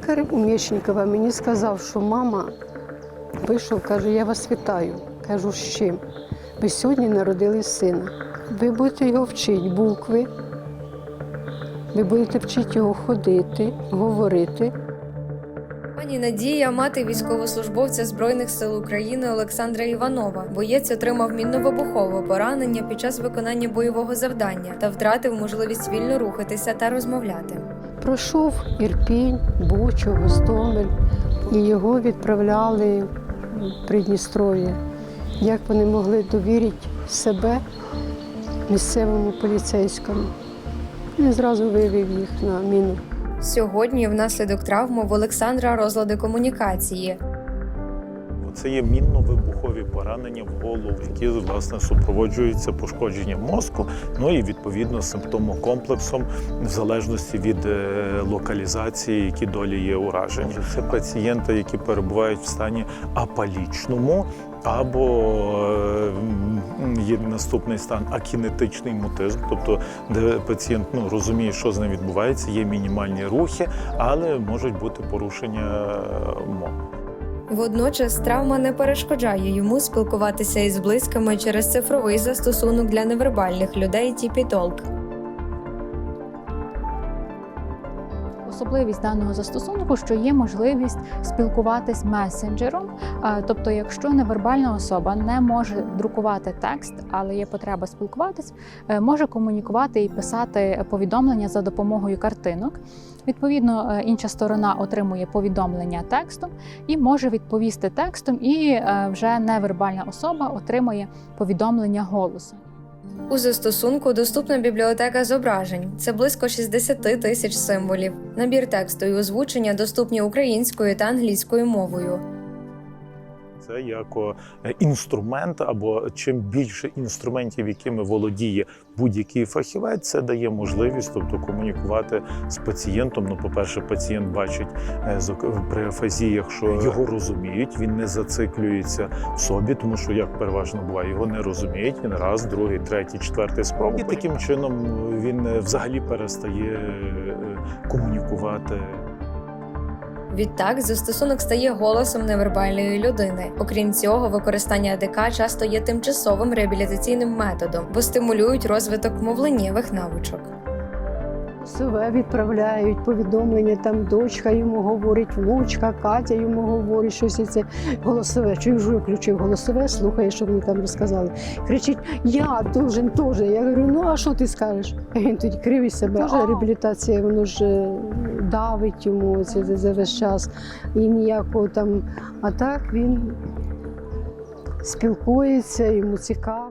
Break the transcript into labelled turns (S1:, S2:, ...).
S1: Лікар у Мєчникова мені сказав, що мама вийшов, каже, я вас вітаю. Кажу, з чим? Ви сьогодні народили сина. Ви будете його вчити букви, ви будете вчити його ходити, говорити.
S2: Пані Надія, мати військовослужбовця Збройних сил України Олександра Іванова. Боєць отримав мінно-вибухове поранення під час виконання бойового завдання та втратив можливість вільно рухатися та розмовляти.
S1: Пройшов Ірпінь, Бучу, Гостомель, і його відправляли в Придністров'я. Як вони могли довірити себе місцевому поліцейському? Він зразу вивів їх на міну.
S2: Сьогодні, внаслідок травми, в Олександра розлади комунікації.
S3: Це є мінно-вибухові поранення в голову, які власне супроводжуються пошкодженням мозку, ну і відповідно симптомокомплексом в залежності від е, локалізації, які долі є уражені. Це пацієнти, які перебувають в стані апалічному. Або е, є наступний стан акінетичний мутизм, тобто де пацієнт ну, розуміє, що з ним відбувається, є мінімальні рухи, але можуть бути порушення е, мови.
S2: Водночас травма не перешкоджає йому спілкуватися із близькими через цифровий застосунок для невербальних людей TP-Talk.
S4: Особливість даного застосунку, що є можливість спілкуватись месенджером. Тобто, якщо невербальна особа не може друкувати текст, але є потреба спілкуватись, е, може комунікувати і писати повідомлення за допомогою картинок. Відповідно, е, інша сторона отримує повідомлення текстом і може відповісти текстом, і е, вже невербальна особа отримує повідомлення голосом.
S2: У застосунку доступна бібліотека зображень. Це близько 60 тисяч символів. Набір тексту і озвучення доступні українською та англійською мовою.
S3: Це як інструмент, або чим більше інструментів, якими володіє будь-який фахівець, це дає можливість, тобто комунікувати з пацієнтом. Ну, по-перше, пацієнт бачить е, при афазіях, що його розуміють, він не зациклюється в собі, тому що як переважно буває, його не розуміють. Він раз, другий, третій, четвертий спроб. І таким чином він е, взагалі перестає е, комунікувати.
S2: Відтак, застосунок стає голосом невербальної людини. Окрім цього, використання АДК часто є тимчасовим реабілітаційним методом, бо стимулюють розвиток мовленнєвих навичок.
S1: Себе відправляють повідомлення, там дочка йому говорить, внучка, Катя йому говорить, щось і це голосове. Чую, вже включив голосове, слухає, що вони там розказали. Кричить: Я должен теж. Я говорю, ну а що ти скажеш? А він тоді кривить себе. Реабілітація, воно ж е, давить йому за- за весь час. І ніякого там. А так він спілкується, йому цікаво.